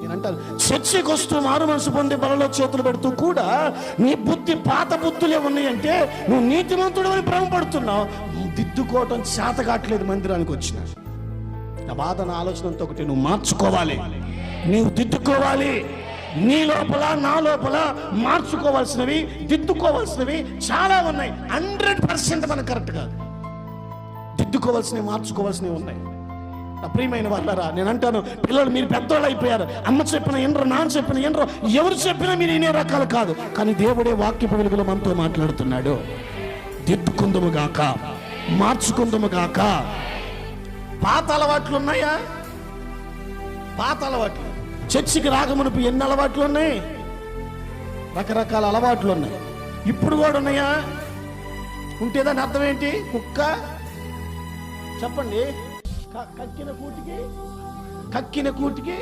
నేను అంటాను వస్తూ మారు మనసు పొంది బలలో చేతులు పెడుతూ కూడా నీ బుద్ధి పాత బుద్ధులే ఉన్నాయంటే నువ్వు నీతిమంతుడు అని భ్రమపడుతున్నావు. దిద్దుకోవటం చేతగాట్లేదు మందిరానికి వచ్చిన. నా బాధ నా ఆలోచనంతో ఒకటి నువ్వు మార్చుకోవాలి. నీవు దిద్దుకోవాలి. నీ లోపల నా లోపల మార్చుకోవాల్సినవి దిద్దుకోవాల్సినవి చాలా ఉన్నాయి. హండ్రెడ్ పర్సెంట్ మనకు కరెక్ట్ కాదు. దిద్దుకోవాల్సినవి మార్చుకోవాల్సినవి ఉన్నాయి. నా ప్రియమైన వాళ్ళరా నేను అంటాను పిల్లలు మీరు పెద్దోళ్ళు అయిపోయారు. అమ్మ చెప్పిన ఎండ్రు నాన్న చెప్పిన ఎండ్రు ఎవరు చెప్పినా మీరు ఇనే రకాలు కాదు. కానీ దేవుడే వాక్యపు వెలుగులో మనతో మాట్లాడుతున్నాడు. దిద్దుకుందము గాక మార్చుకుందము గాక. పాత అలవాట్లు ఉన్నాయా? పాత అలవాట్లు. చర్చికి రాకమునుపు ఎన్ని అలవాట్లు ఉన్నాయి? రకరకాల అలవాట్లు ఉన్నాయి. ఇప్పుడు కూడా ఉన్నాయా? ఉంటే దాని అర్థం ఏంటి? కుక్క? చెప్పండి. కక్కిన కూటికి కక్కిన కూటికి